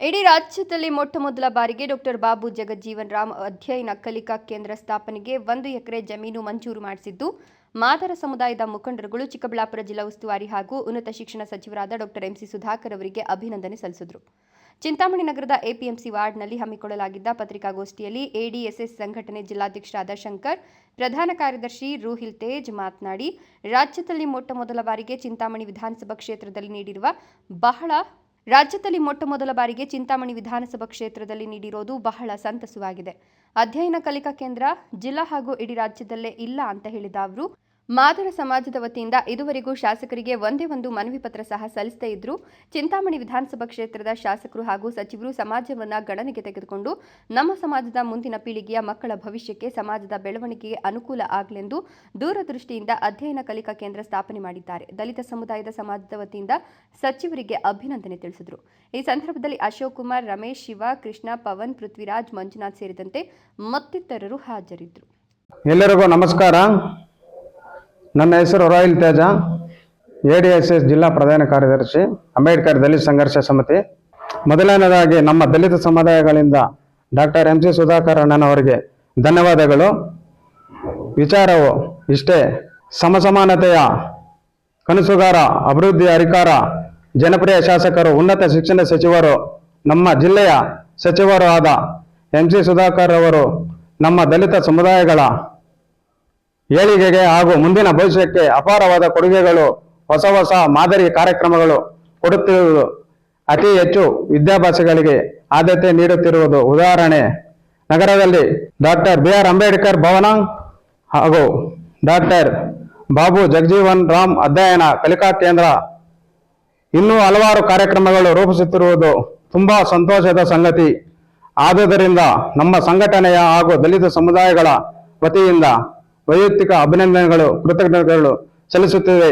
ಇಡೀ ರಾಜ್ಯದಲ್ಲಿ ಮೊಟ್ಟ ಮೊದಲ ಬಾರಿಗೆ ಡಾಕ್ಟರ್ ಬಾಬು ಜಗಜ್ಜೀವನ್ ರಾಮ್ ಅಧ್ಯಯನ ಕಲಿಕಾ ಕೇಂದ್ರ ಸ್ಥಾಪನೆಗೆ ಒಂದು ಎಕರೆ ಜಮೀನು ಮಂಜೂರು ಮಾಡಿಸಿದ್ದು, ಮಾದರ ಸಮುದಾಯದ ಮುಖಂಡರುಗಳು ಚಿಕ್ಕಬಳ್ಳಾಪುರ ಜಿಲ್ಲಾ ಉಸ್ತುವಾರಿ ಹಾಗೂ ಉನ್ನತ ಶಿಕ್ಷಣ ಸಚಿವರಾದ ಡಾಕ್ಟರ್ ಎಂಸಿ ಸುಧಾಕರ್ ಅವರಿಗೆ ಅಭಿನಂದನೆ ಸಲ್ಲಿಸಿದರು. ಚಿಂತಾಮಣಿ ನಗರದ ಎಪಿಎಂಸಿ ವಾರ್ಡ್ನಲ್ಲಿ ಹಮ್ಮಿಕೊಳ್ಳಲಾಗಿದ್ದ ಪತ್ರಿಕಾಗೋಷ್ಠಿಯಲ್ಲಿ ಎಡಿಎಸ್ಎಸ್ ಸಂಘಟನೆ ಜಿಲ್ಲಾಧ್ಯಕ್ಷರಾದ ಶಂಕರ್ ಪ್ರಧಾನ ಕಾರ್ಯದರ್ಶಿ ರೂಹಿಲ್ ತೇಜ್ ಮಾತನಾಡಿ, ರಾಜ್ಯದಲ್ಲಿ ಮೊಟ್ಟ ಮೊದಲ ಬಾರಿಗೆ ಚಿಂತಾಮಣಿ ವಿಧಾನಸಭಾ ಕ್ಷೇತ್ರದಲ್ಲಿ ನೀಡಿರುವ ಬಹಳ, ರಾಜ್ಯದಲ್ಲಿ ಮೊಟ್ಟ ಮೊದಲ ಬಾರಿಗೆ ಚಿಂತಾಮಣಿ ವಿಧಾನಸಭಾ ಕ್ಷೇತ್ರದಲ್ಲಿ ನೀಡಿರೋದು ಬಹಳ ಸಂತಸವಾಗಿದೆ. ಅಧ್ಯಯನ ಕಲಿಕಾ ಕೇಂದ್ರ ಜಿಲ್ಲಾ ಹಾಗೂ ಇಡೀ ರಾಜ್ಯದಲ್ಲೇ ಇಲ್ಲ ಅಂತ ಹೇಳಿದ ಅವರು ಮಾದರ ಸಮಾಜದ ವತಿಯಿಂದ ಇದುವರೆಗೂ ಶಾಸಕರಿಗೆ ಒಂದೇ ಒಂದು ಮನವಿ ಪತ್ರ ಸಹ ಸಲ್ಲಿಸದೇ ಇದ್ರು ಚಿಂತಾಮಣಿ ವಿಧಾನಸಭಾ ಕ್ಷೇತ್ರದ ಶಾಸಕರು ಹಾಗೂ ಸಚಿವರು ಸಮಾಜವನ್ನು ಗಣನೆಗೆ ತೆಗೆದುಕೊಂಡು ನಮ್ಮ ಸಮಾಜದ ಮುಂದಿನ ಪೀಳಿಗೆಯ ಮಕ್ಕಳ ಭವಿಷ್ಯಕ್ಕೆ ಸಮಾಜದ ಬೆಳವಣಿಗೆಗೆ ಅನುಕೂಲ ಆಗಲೆಂದು ದೂರದೃಷ್ಟಿಯಿಂದ ಅಧ್ಯಯನ ಕಲಿಕಾ ಕೇಂದ್ರ ಸ್ಥಾಪನೆ ಮಾಡಿದ್ದಾರೆ. ದಲಿತ ಸಮುದಾಯದ ಸಮಾಜದ ವತಿಯಿಂದ ಸಚಿವರಿಗೆ ಅಭಿನಂದನೆ ತಿಳಿಸಿದರು. ಈ ಸಂದರ್ಭದಲ್ಲಿ ಅಶೋಕ್ ಕುಮಾರ್, ರಮೇಶ್ ಶಿವ, ಕೃಷ್ಣ, ಪವನ್, ಪೃಥ್ವಿರಾಜ್, ಮಂಜುನಾಥ್ ಸೇರಿದಂತೆ ಮತ್ತಿತರರು ಹಾಜರಿದ್ದರು. ಎಲ್ಲರಿಗೂ ನಮಸ್ಕಾರ. ನನ್ನ ಹೆಸರು Royal Teja A D S S ಜಿಲ್ಲಾ ಪ್ರಧಾನ ಕಾರ್ಯದರ್ಶಿ, ಅಂಬೇಡ್ಕರ್ ದಲಿತ ಸಂಘರ್ಷ ಸಮಿತಿ. ಮೊದಲನೇದಾಗಿ ನಮ್ಮ ದಲಿತ ಸಮುದಾಯಗಳಿಂದ ಡಾಕ್ಟರ್ ಎಂ ಸಿ ಸುಧಾಕರ್ ಅಣ್ಣನವರಿಗೆ ಧನ್ಯವಾದಗಳು. ವಿಚಾರವು ಇಷ್ಟೇ, ಸಮಸಮಾನತೆಯ ಕನಸುಗಾರ, ಅಭಿವೃದ್ಧಿ ಅಧಿಕಾರ, ಜನಪ್ರಿಯ ಶಾಸಕರು, ಉನ್ನತ ಶಿಕ್ಷಣ ಸಚಿವರು, ನಮ್ಮ ಜಿಲ್ಲೆಯ ಸಚಿವರು ಆದ ಎಂ ಸಿ ಸುಧಾಕರ್ ಅವರು ನಮ್ಮ ದಲಿತ ಸಮುದಾಯಗಳ ಏಳಿಗೆಗೆ ಹಾಗೂ ಮುಂದಿನ ಭವಿಷ್ಯಕ್ಕೆ ಅಪಾರವಾದ ಕೊಡುಗೆಗಳು, ಹೊಸ ಹೊಸ ಮಾದರಿ ಕಾರ್ಯಕ್ರಮಗಳು ಕೊಡುತ್ತಿರುವುದು ಅತಿ ಹೆಚ್ಚು ವಿದ್ಯಾಭ್ಯಾಸಗಳಿಗೆ ಆದ್ಯತೆ ನೀಡುತ್ತಿರುವುದು ಉದಾಹರಣೆ. ನಗರದಲ್ಲಿ doctor B R Ambedkar Bhavan ಹಾಗೂ ಡಾಕ್ಟರ್ ಬಾಬು ಜಗಜೀವನ್ ರಾಮ್ ಅಧ್ಯಯನ ಕಲಿಕಾ ಕೇಂದ್ರ. ಇನ್ನೂ ಹಲವಾರು ಕಾರ್ಯಕ್ರಮಗಳು ರೂಪಿಸುತ್ತಿರುವುದು ತುಂಬಾ ಸಂತೋಷದ ಸಂಗತಿ. ಆದುದರಿಂದ ನಮ್ಮ ಸಂಘಟನೆಯ ಹಾಗೂ ದಲಿತ ಸಮುದಾಯಗಳ ವತಿಯಿಂದ ವೈಯಕ್ತಿಕ ಅಭಿನಂದನೆಗಳು ಕೃತಜ್ಞತೆಗಳು ಸಲ್ಲಿಸುತ್ತಿವೆ.